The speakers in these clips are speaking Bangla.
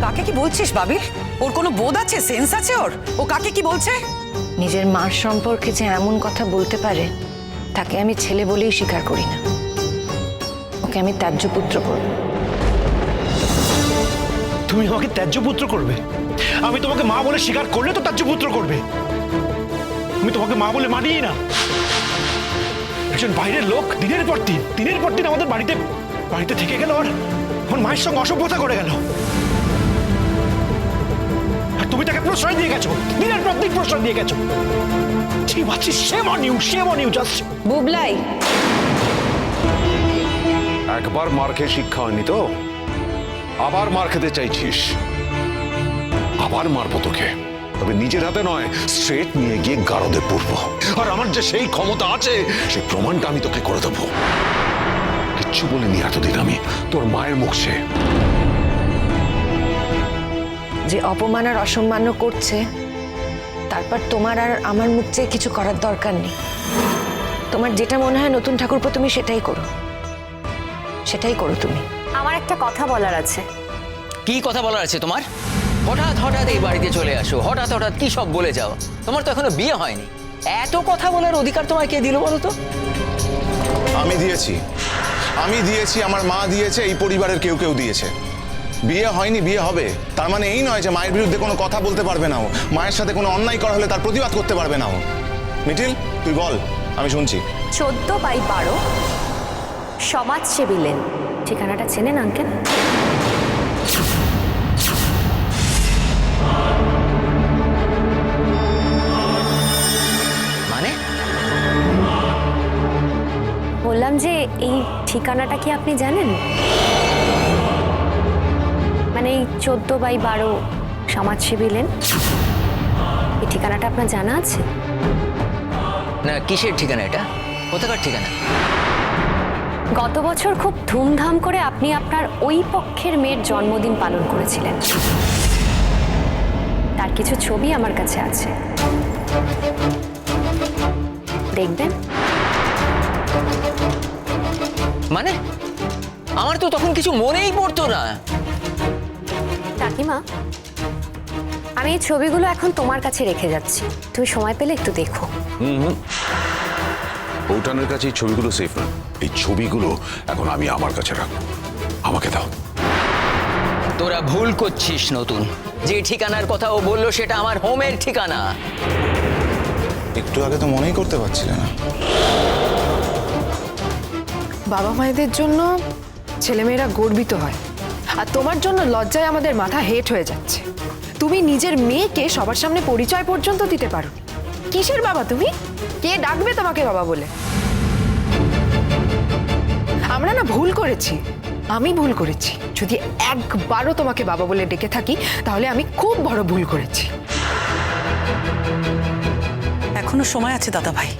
কাকে কি বলছিস বাবির ওর কোনো বোধ আছে? সেন্স আছে ওর? ও কাকে কি বলছে? নিজের মার সম্পর্কে যে এমন কথা বলতে পারে তাকে আমি ছেলে বলেই স্বীকার করি না। ওকে আমি ত্যায্য পুত্র করব। তুমি আমাকে ত্যায্য পুত্র করবে? আমি তোমাকে মা বলে স্বীকার করলে তো ত্যায্য পুত্র করবে। আমি তোমাকে মা বলে মানিই না। একজন বাইরের লোক দিনের পর দিন দিনের পর দিন আমাদের বাড়িতে বাড়িতে থেকে গেল আর আমার মায়ের সঙ্গে অসভ্যতা করে গেল। তুমি তাকে প্রশ্রয় দিয়ে গেছো। দিনের পর দিন প্রশ্রয় দিয়ে গেছো। ঠিক আছে সে মানিউ সে মানিউ জাস্ট বুবলাই। একবার মার খেয়ে শিক্ষা হয়নি তো? আবার মার খেতে চাইছিস। আবার মারবো তোকে। তবে নিজের হাতে নয় স্ট্রেট নিয়ে গিয়ে গারদে পড়ব আর আমার যে সেই ক্ষমতা আছে সেই প্রমাণটা আমি তোকে করে দেবো। কিচ্ছু বলিনি এতদিন আমি। তোর মায়ের মুখ সে। যে অপমান আর অসম্মান করছে তারপর তোমার আর আমার মুখ চেয়ে কিছু করার দরকার নেই। তোমার যেটা মনে হয় নতুন ঠাকুরপো তুমি সেটাই করো। সেটাই করো তুমি। আমার একটা কথা বলার আছে। কি কথা বলার আছে তোমার? হঠাৎ হঠাৎ এই বাড়িতে চলে আসো। হঠাৎ হঠাৎ কি সব বলে যাও? তোমার তো এখনও বিয়ে হয়নি। এত কথা বলার অধিকার তোমায় কে দিল বলো তো? আমি দিয়েছি। আমি দিয়েছি আমার মা দিয়েছে এই পরিবারের কেউ কেউ দিয়েছে। বিয়ে হয়নি বিয়ে হবে। তার মানে এই নয় যে মায়ের বিরুদ্ধে কোনো কথা বলতে পারবে না ও। মায়ের সাথে কোনো অন্যায় করা হলে তার প্রতিবাদ করতে পারবে না ও। মিঠিল তুই বল আমি শুনছি। চোদ্দ বাই বারো সমাজসেবী লেন। ঠিকানাটা চেনেন আঙ্কেল? মানে? বললাম যে এই ঠিকানাটা কি আপনি জানেন? এই চোদ্দ বাই বারো সমাজসেবী লেন। এই ঠিকানাটা আপনার জানা আছে? না কিসের ঠিকানা এটা? কোথাকার ঠিকানা? গত বছর খুব ধুমধাম করে আপনি আপনার ওই পক্ষের মেয়ের জন্মদিন পালন করেছিলেন। তার কিছু ছবি আমার কাছে আছে। দেখবেন? মানে? আমার তো তখন কিছু মনেই পড়তো না। কাকিমা আমি এই ছবিগুলো এখন তোমার কাছে রেখে যাচ্ছি। তুমি সময় পেলে একটু দেখো। বৌঠানের কাছে এই ছবিগুলো সেফ না। এই ছবিগুলো এখন আমি আমার কাছে রাখব। আমাকে দাও। তোরা ভুল করছিস নতুন। যে ঠিকানার কথা ও বলল সেটা আমার হোমের ঠিকানা। একটু আগে তো মনেই করতে পারছিলে না। বাবা মায়েদের জন্য ছেলেমেয়েরা গর্বিত হয়। আর তোমার জন্য লজ্জায় আমাদের মাথা হেট হয়ে যাচ্ছে। তুমি নিজের মেয়েকে সবার সামনে পরিচয় পর্যন্ত দিতে পারো। কিসের বাবা তুমি? কে ডাকবে তোমাকে বাবা বলে? আমরা না ভুল করেছি। আমি ভুল করেছি। যদি একবারও তোমাকে বাবা বলে ডেকে থাকি, তাহলে আমি খুব বড় ভুল করেছি। এখনও সময় আছে দাদা ভাই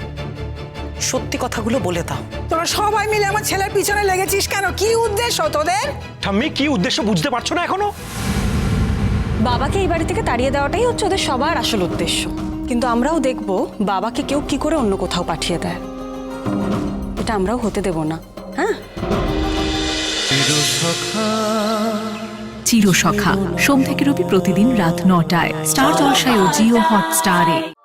সত্যি কথাগুলো বলে দাও। তোরা সবাই মিলে আমার ছেলের পিছনে লেগেছিস কেন? কি উদ্দেশ্য তোদের? ঠাম্মি কি উদ্দেশ্য বুঝতে পারছ না এখনও? বাবাকে এই বাড়ি থেকে তাড়িয়ে দেওয়াটাই হচ্ছে ওদের সবার আসল উদ্দেশ্য। কিন্তু আমরাও দেখব বাবাকে কেউ কি করে অন্য কোথাও পাঠিয়ে দেয়। এটা আমরাও হতে দেব না হ্যাঁ? চিরসখা। সোম থেকে রবি প্রতিদিন রাত নটায়। স্টার জলসায় ও জিও হটস্টারে।